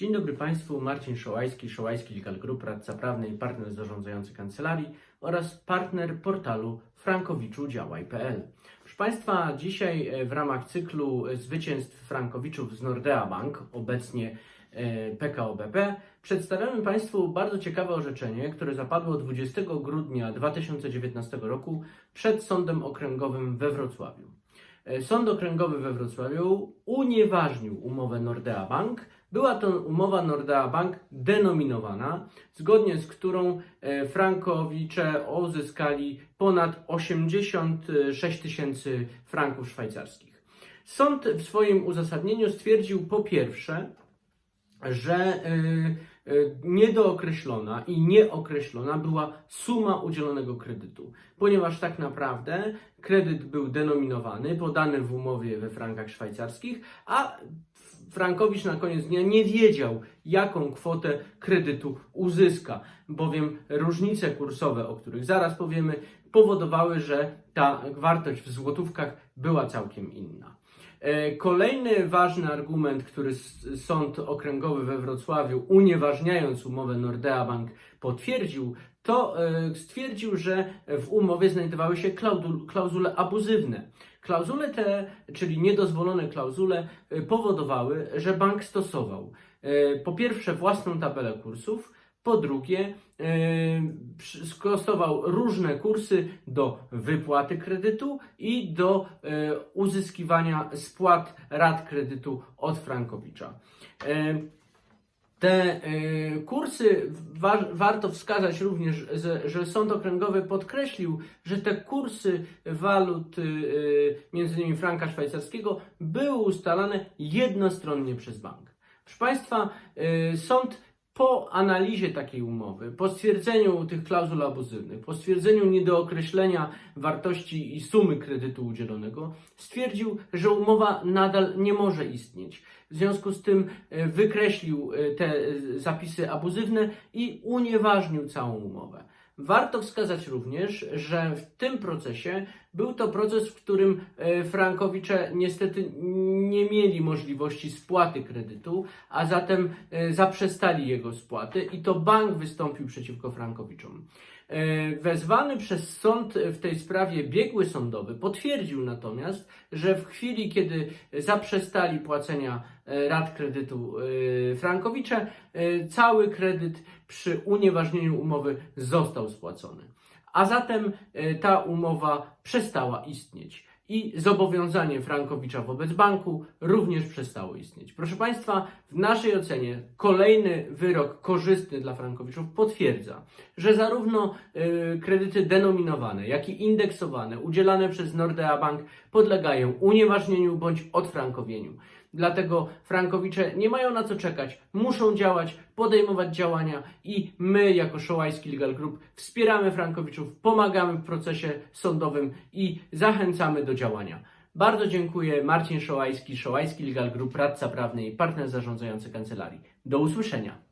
Dzień dobry Państwu, Marcin Szołajski, Szołajski Legal Group, radca prawny i partner zarządzający kancelarii oraz partner portalu frankowiczu działaj.pl. Proszę Państwa, dzisiaj e, w ramach cyklu zwycięstw frankowiczów z Nordea Bank, obecnie e, PKO BP, przedstawiamy Państwu bardzo ciekawe orzeczenie, które zapadło 20 grudnia 2019 roku przed Sądem Okręgowym we Wrocławiu. E, Sąd Okręgowy we Wrocławiu unieważnił umowę Nordea Bank. Była to umowa Nordea Bank denominowana, zgodnie z którą e, frankowicze uzyskali ponad 86 tysięcy franków szwajcarskich. Sąd w swoim uzasadnieniu stwierdził po pierwsze, że y, y, niedookreślona i nieokreślona była suma udzielonego kredytu, ponieważ tak naprawdę kredyt był denominowany, podany w umowie we frankach szwajcarskich, a Frankowicz na koniec dnia nie wiedział, jaką kwotę kredytu uzyska, bowiem różnice kursowe, o których zaraz powiemy, powodowały, że ta wartość w złotówkach była całkiem inna. E, Kolejny ważny argument, który Sąd Okręgowy we Wrocławiu, unieważniając umowę Nordea Bank, potwierdził, to e, stwierdził, że w umowie znajdowały się klauzule abuzywne. Klauzule te, czyli niedozwolone klauzule, e, powodowały, że bank stosował po pierwsze własną tabelę kursów, po drugie, stosował różne kursy do wypłaty kredytu i do e, uzyskiwania spłat rat kredytu od Frankowicza. E, te e, kursy, wa- warto wskazać również, że, że Sąd Okręgowy podkreślił, że te kursy walut, e, między innymi franka szwajcarskiego, były ustalane jednostronnie przez bank. Proszę Państwa, e, sąd po analizie takiej umowy, po stwierdzeniu tych klauzul abuzywnych, po stwierdzeniu niedookreślenia wartości i sumy kredytu udzielonego, stwierdził, że umowa nadal nie może istnieć. W związku z tym e, wykreślił e, te zapisy abuzywne i unieważnił całą umowę. Warto wskazać również, że w tym procesie był to proces, w którym e, Frankowicze niestety nie mieli możliwości spłaty kredytu, a zatem e, zaprzestali jego spłaty i to bank wystąpił przeciwko Frankowiczom. E, Wezwany przez sąd w tej sprawie biegły sądowy potwierdził natomiast, że w chwili, kiedy zaprzestali płacenia e, rat kredytu Frankowicze, cały kredyt przy unieważnieniu umowy został spłacony. A zatem ta umowa przestała istnieć i zobowiązanie Frankowicza wobec banku również przestało istnieć. Proszę Państwa, w naszej ocenie kolejny wyrok korzystny dla Frankowiczów potwierdza, że zarówno e, kredyty denominowane, jak i indeksowane, udzielane przez Nordea Bank podlegają unieważnieniu bądź odfrankowieniu. Dlatego Frankowicze nie mają na co czekać, muszą działać, podejmować działania i my jako Szołajski Legal Group wspieramy Frankowiczów, pomagamy w procesie sądowym i zachęcamy do działania. Bardzo dziękuję. Marcin Szołajski, Szołajski Legal Group, radca prawny i partner zarządzający kancelarii. Do usłyszenia.